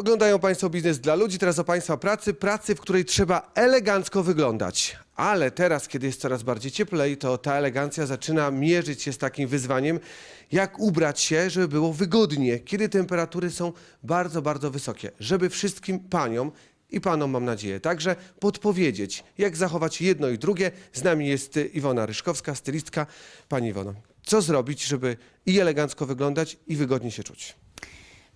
Oglądają Państwo biznes dla ludzi, teraz o Państwa pracy, pracy, w której trzeba elegancko wyglądać. Ale teraz, kiedy jest coraz bardziej cieplej, to ta elegancja zaczyna mierzyć się z takim wyzwaniem, jak ubrać się, żeby było wygodnie, kiedy temperatury są bardzo, bardzo wysokie. Żeby wszystkim paniom i panom, mam nadzieję, także podpowiedzieć, jak zachować jedno i drugie. Z nami jest Iwona Ryszkowska, stylistka. Pani Iwono, co zrobić, żeby i elegancko wyglądać, i wygodnie się czuć?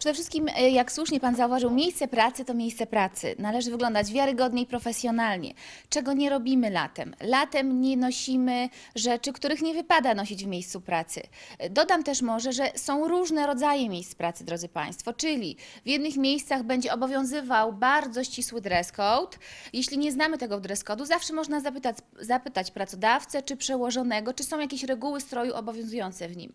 Przede wszystkim, e, jak słusznie Pan zauważył, miejsce pracy to miejsce pracy. Należy wyglądać wiarygodnie i profesjonalnie, czego nie robimy latem. Latem nie nosimy rzeczy, których nie wypada nosić w miejscu pracy. E, Dodam też może, że są różne rodzaje miejsc pracy, drodzy Państwo, czyli w jednych miejscach będzie obowiązywał bardzo ścisły dress code. Jeśli nie znamy tego dress code'u, zawsze można zapytać, zapytać pracodawcę czy przełożonego, czy są jakieś reguły stroju obowiązujące w nim.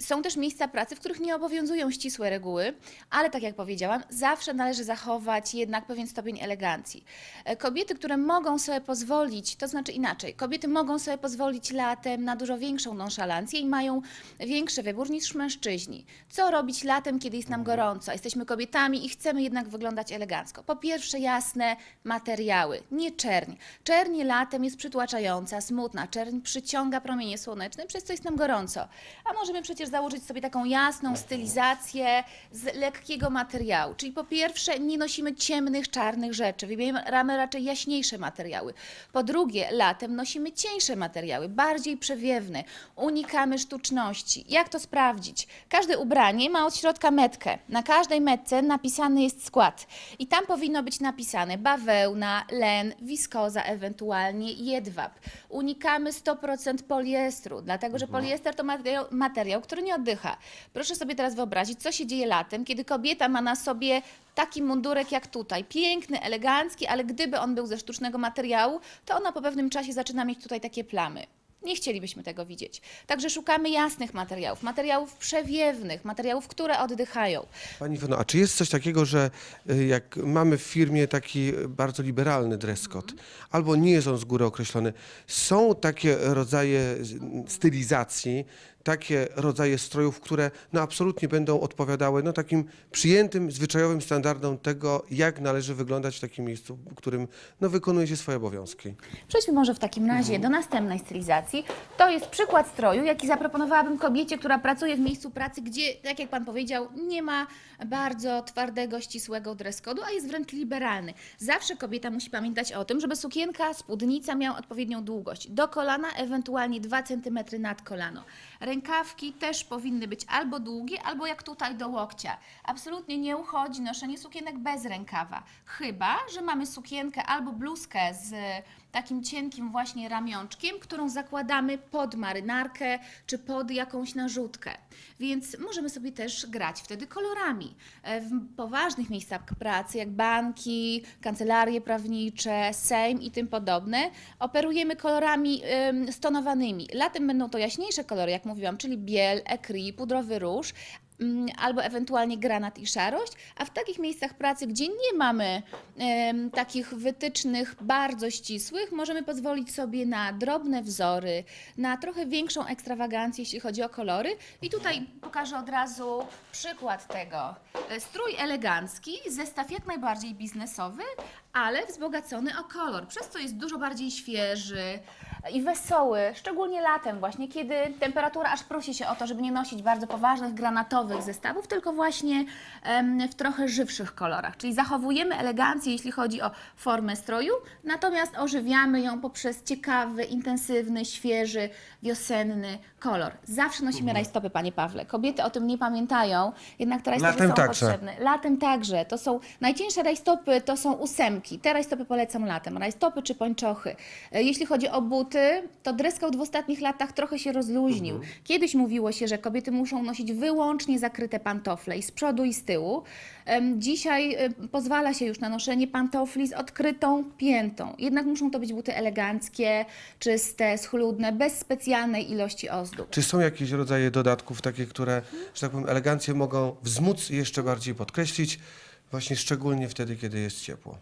Są też miejsca pracy, w których nie obowiązują ścisłe reguły, ale tak jak powiedziałam, zawsze należy zachować jednak pewien stopień elegancji. E, Kobiety, które mogą sobie pozwolić, to znaczy inaczej, kobiety mogą sobie pozwolić latem na dużo większą nonszalancję i mają większy wybór niż mężczyźni. Co robić latem, kiedy jest nam gorąco? Jesteśmy kobietami i chcemy jednak wyglądać elegancko. Po pierwsze, jasne materiały, nie czerń. Czerń latem jest przytłaczająca, smutna. Czerń przyciąga promienie słoneczne, przez co jest nam gorąco. A możemy przecież założyć sobie taką jasną stylizację z lekkiego materiału. Czyli po pierwsze, nie nosimy ciemnych, czarnych rzeczy, wybieramy raczej jaśniejsze materiały. Po drugie, latem nosimy cieńsze materiały, bardziej przewiewne. Unikamy sztuczności. Jak to sprawdzić? Każde ubranie ma od środka metkę. Na każdej metce napisany jest skład. I tam powinno być napisane bawełna, len, wiskoza, ewentualnie jedwab. Unikamy 100% poliestru, dlatego że poliester to materiał, materiał, który nie oddycha. Proszę sobie teraz wyobrazić, co się dzieje latem, kiedy kobieta ma na sobie taki mundurek jak tutaj, piękny, elegancki, ale gdyby on był ze sztucznego materiału, to ona po pewnym czasie zaczyna mieć tutaj takie plamy. Nie chcielibyśmy tego widzieć. Także szukamy jasnych materiałów, materiałów przewiewnych, materiałów, które oddychają. Pani Iwono, a czy jest coś takiego, że y, jak mamy w firmie taki bardzo liberalny dress code, albo nie jest on z góry określony, są takie rodzaje z- stylizacji, takie rodzaje strojów, które no absolutnie będą odpowiadały no takim przyjętym, zwyczajowym standardom tego, jak należy wyglądać w takim miejscu, w którym no wykonuje się swoje obowiązki. Przejdźmy może w takim razie do następnej stylizacji. To jest przykład stroju, jaki zaproponowałabym kobiecie, która pracuje w miejscu pracy, gdzie, tak jak Pan powiedział, nie ma bardzo twardego, ścisłego dress code'u, a jest wręcz liberalny. Zawsze kobieta musi pamiętać o tym, żeby sukienka, spódnica miała odpowiednią długość. Do kolana, ewentualnie 2 cm nad kolano. Rękawki też powinny być albo długie, albo jak tutaj do łokcia. Absolutnie nie uchodzi noszenie sukienek bez rękawa. Chyba, że mamy sukienkę albo bluzkę z takim cienkim właśnie ramionczkiem, którą zakładamy pod marynarkę czy pod jakąś narzutkę. Więc możemy sobie też grać wtedy kolorami. E, W poważnych miejscach pracy, jak banki, kancelarie prawnicze, Sejm i tym podobne, operujemy kolorami ym, stonowanymi. Latem będą to jaśniejsze kolory, jak mówiłam, czyli biel, ekri, pudrowy róż, albo ewentualnie granat i szarość, a w takich miejscach pracy, gdzie nie mamy takich wytycznych bardzo ścisłych, możemy pozwolić sobie na drobne wzory, na trochę większą ekstrawagancję, jeśli chodzi o kolory. I tutaj pokażę od razu przykład tego. E, Strój elegancki, zestaw jak najbardziej biznesowy, ale wzbogacony o kolor, przez co jest dużo bardziej świeży i wesoły, szczególnie latem właśnie, kiedy temperatura aż prosi się o to, żeby nie nosić bardzo poważnych, granatowych zestawów, tylko właśnie w trochę żywszych kolorach. Czyli zachowujemy elegancję, jeśli chodzi o formę stroju, natomiast ożywiamy ją poprzez ciekawy, intensywny, świeży, wiosenny kolor. Zawsze nosimy rajstopy, Panie Pawle. Kobiety o tym nie pamiętają, jednak te rajstopy Latem są także. potrzebne. Latem także. To są najcieńsze rajstopy, to są ósemki. Te rajstopy polecam latem. Rajstopy czy pończochy. E, Jeśli chodzi o buty, to dress code w ostatnich latach trochę się rozluźnił. Kiedyś mówiło się, że kobiety muszą nosić wyłącznie zakryte pantofle i z przodu i z tyłu. Dzisiaj pozwala się już na noszenie pantofli z odkrytą piętą. Jednak muszą to być buty eleganckie, czyste, schludne, bez specjalnej ilości ozdób. Czy są jakieś rodzaje dodatków, takie, które, że tak powiem, elegancję mogą wzmóc i jeszcze bardziej podkreślić, właśnie szczególnie wtedy, kiedy jest ciepło?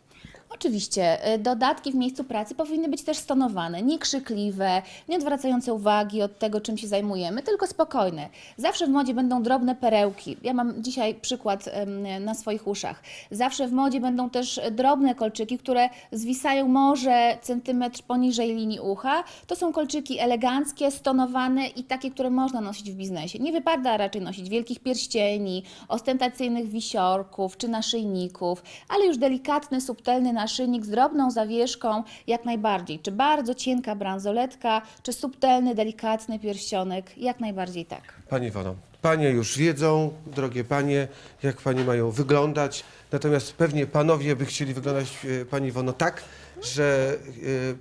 Oczywiście, y, dodatki w miejscu pracy powinny być też stonowane, nie krzykliwe, nie odwracające uwagi od tego, czym się zajmujemy, tylko spokojne. Zawsze w modzie będą drobne perełki. Ja mam dzisiaj przykład na swoich uszach. Zawsze w modzie będą też drobne kolczyki, które zwisają może centymetr poniżej linii ucha. To są kolczyki eleganckie, stonowane i takie, które można nosić w biznesie. Nie wypada raczej nosić wielkich pierścieni, ostentacyjnych wisiorków czy naszyjników, ale już delikatny, subtelny naszyjnik z drobną zawieszką jak najbardziej. Czy bardzo cienka bransoletka, czy subtelny, delikatny pierścionek, jak najbardziej tak. Pani Iwono, panie już wiedzą, drogie panie, jak panie mają wyglądać, natomiast pewnie panowie by chcieli wyglądać, e, pani Iwono, tak, że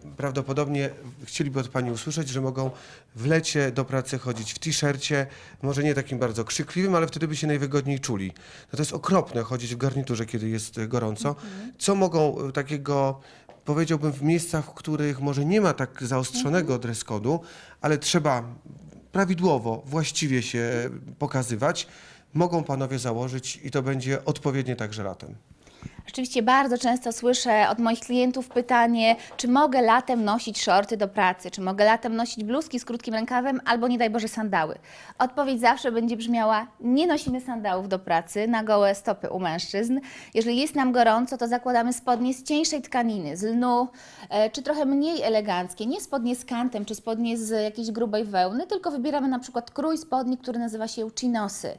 e, prawdopodobnie chcieliby od pani usłyszeć, że mogą w lecie do pracy chodzić w t-shircie, może nie takim bardzo krzykliwym, ale wtedy by się najwygodniej czuli. No to jest okropne chodzić w garniturze, kiedy jest e, gorąco. Co mogą e, takiego powiedziałbym, w miejscach, w których może nie ma tak zaostrzonego dress code'u, ale trzeba prawidłowo, właściwie się pokazywać, mogą panowie założyć i to będzie odpowiednie także latem. Rzeczywiście bardzo często słyszę od moich klientów pytanie, czy mogę latem nosić shorty do pracy, czy mogę latem nosić bluzki z krótkim rękawem albo nie daj Boże sandały. Odpowiedź zawsze będzie brzmiała, nie nosimy sandałów do pracy na gołe stopy u mężczyzn. Jeżeli jest nam gorąco, to zakładamy spodnie z cieńszej tkaniny, z lnu, e, czy trochę mniej eleganckie, nie spodnie z kantem, czy spodnie z jakiejś grubej wełny, tylko wybieramy na przykład krój spodni, który nazywa się chinosy.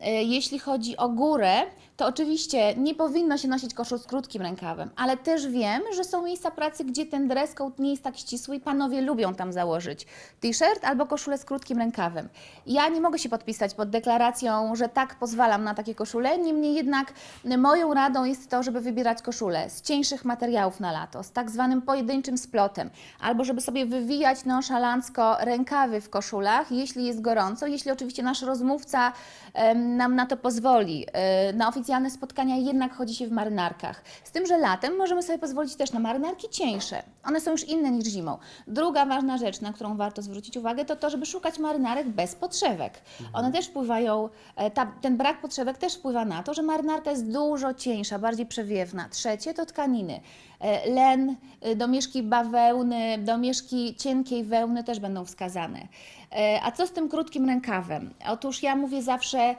E, Jeśli chodzi o górę, to oczywiście nie powinno się nosić koszul z krótkim rękawem, ale też wiem, że są miejsca pracy, gdzie ten dress code nie jest tak ścisły i panowie lubią tam założyć t-shirt albo koszulę z krótkim rękawem. Ja nie mogę się podpisać pod deklaracją, że tak pozwalam na takie koszule, niemniej jednak moją radą jest to, żeby wybierać koszule z cieńszych materiałów na lato, z tak zwanym pojedynczym splotem, albo żeby sobie wywijać nonszalancko rękawy w koszulach, jeśli jest gorąco, jeśli oczywiście nasz rozmówca nam na to pozwoli. E, Na oficjalne spotkania jednak chodzi się w marynarkach. Z tym, że latem możemy sobie pozwolić też na marynarki cieńsze. One są już inne niż zimą. Druga ważna rzecz, na którą warto zwrócić uwagę, to to, żeby szukać marynarek bez podszewek. One też wpływają, e, ta, ten brak podszewek też wpływa na to, że marynarka jest dużo cieńsza, bardziej przewiewna. Trzecie to tkaniny. E, Len, e, domieszki bawełny, domieszki cienkiej wełny też będą wskazane. A co z tym krótkim rękawem? Otóż ja mówię zawsze,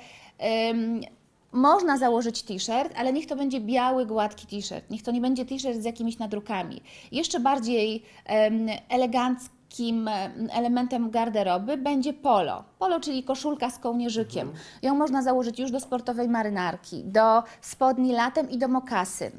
można założyć t-shirt, ale niech to będzie biały, gładki t-shirt. Niech to nie będzie t-shirt z jakimiś nadrukami. Jeszcze bardziej em, eleganckim em, elementem garderoby będzie polo. Polo, czyli koszulka z kołnierzykiem. Ją można założyć już do sportowej marynarki, do spodni latem i do mokasyn.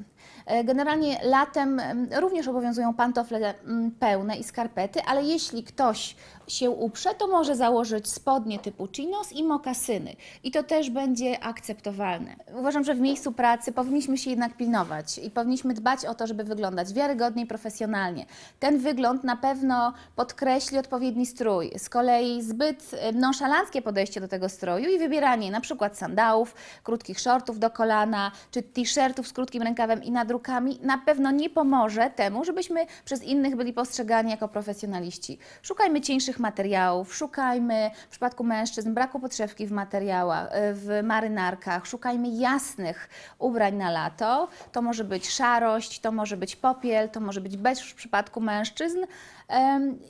E, Generalnie latem em, również obowiązują pantofle pełne i skarpety, ale jeśli ktoś się uprze, to może założyć spodnie typu chinos i mokasyny. I to też będzie akceptowalne. Uważam, że w miejscu pracy powinniśmy się jednak pilnować i powinniśmy dbać o to, żeby wyglądać wiarygodnie i profesjonalnie. Ten wygląd na pewno podkreśli odpowiedni strój. Z kolei zbyt e, nonszalanckie podejście do tego stroju i wybieranie na przykład sandałów, krótkich shortów do kolana, czy t-shirtów z krótkim rękawem i nadrukami na pewno nie pomoże temu, żebyśmy przez innych byli postrzegani jako profesjonaliści. Szukajmy cieńszych materiałów, szukajmy w przypadku mężczyzn braku podszewki w materiałach, y, w marynarkach, szukajmy jasnych ubrań na lato. To może być szarość, to może być popiel, to może być beż w przypadku mężczyzn.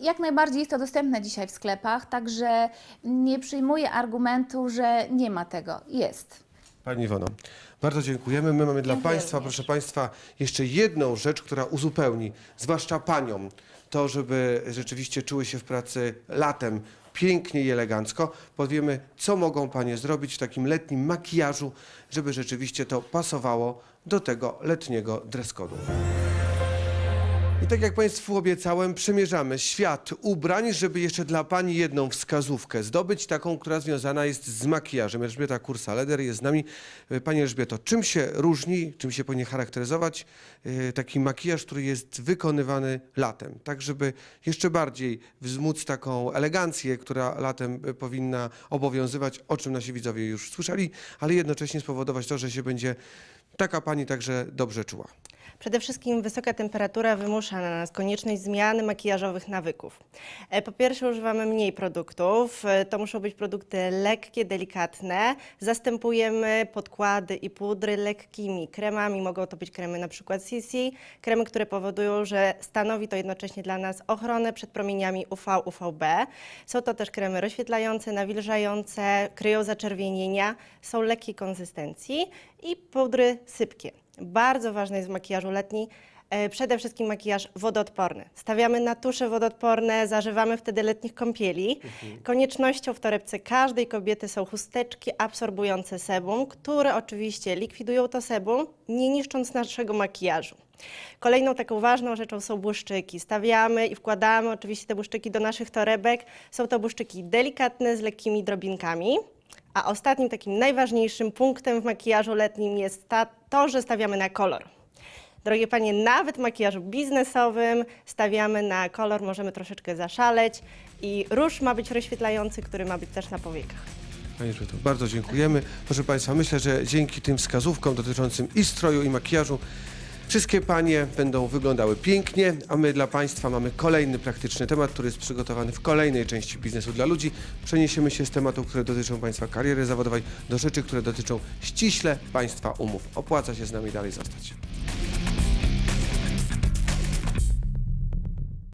Jak najbardziej jest to dostępne dzisiaj w sklepach, także nie przyjmuję argumentu, że nie ma tego. Jest. Pani Iwono, bardzo dziękujemy. My mamy dla Dziękuję Państwa, również. proszę Państwa, jeszcze jedną rzecz, która uzupełni, zwłaszcza Paniom, to, żeby rzeczywiście czuły się w pracy latem pięknie i elegancko. Powiemy, co mogą Panie zrobić w takim letnim makijażu, żeby rzeczywiście to pasowało do tego letniego dress code'u. I tak jak Państwu obiecałem, przemierzamy świat ubrań, żeby jeszcze dla Pani jedną wskazówkę zdobyć, taką, która związana jest z makijażem. Elżbieta Kursa-Leder jest z nami. Pani Elżbieto, czym się różni, czym się powinien charakteryzować e, taki makijaż, który jest wykonywany latem? Tak, żeby jeszcze bardziej wzmóc taką elegancję, która latem e, powinna obowiązywać, o czym nasi widzowie już słyszeli, ale jednocześnie spowodować to, że się będzie taka Pani także dobrze czuła. Przede wszystkim wysoka temperatura wymusza na nas konieczność zmiany makijażowych nawyków. E, Po pierwsze używamy mniej produktów, E, to muszą być produkty lekkie, delikatne. Zastępujemy podkłady i pudry lekkimi kremami, mogą to być kremy na przykład CC, kremy, które powodują, że stanowi to jednocześnie dla nas ochronę przed promieniami UV, UVB. Są to też kremy rozświetlające, nawilżające, kryją zaczerwienienia, są lekkiej konsystencji i pudry sypkie. Bardzo ważne jest w makijażu letni e, przede wszystkim makijaż wodoodporny. Stawiamy na tusze wodoodporne, zażywamy wtedy letnich kąpieli. Koniecznością w torebce każdej kobiety są chusteczki absorbujące sebum, które oczywiście likwidują to sebum, nie niszcząc naszego makijażu. Kolejną taką ważną rzeczą są błyszczyki. Stawiamy i wkładamy oczywiście te błyszczyki do naszych torebek. Są to błyszczyki delikatne z lekkimi drobinkami. A ostatnim takim najważniejszym punktem w makijażu letnim jest ta, to, że stawiamy na kolor. Drogie panie, nawet w makijażu biznesowym stawiamy na kolor, możemy troszeczkę zaszaleć i róż ma być rozświetlający, który ma być też na powiekach. Panie Elżbieto, bardzo dziękujemy. Proszę Państwa, myślę, że dzięki tym wskazówkom dotyczącym i stroju, i makijażu wszystkie panie będą wyglądały pięknie, a my dla Państwa mamy kolejny praktyczny temat, który jest przygotowany w kolejnej części biznesu dla ludzi. Przeniesiemy się z tematów, które dotyczą Państwa kariery zawodowej do rzeczy, które dotyczą ściśle Państwa umów. Opłaca się z nami dalej zostać.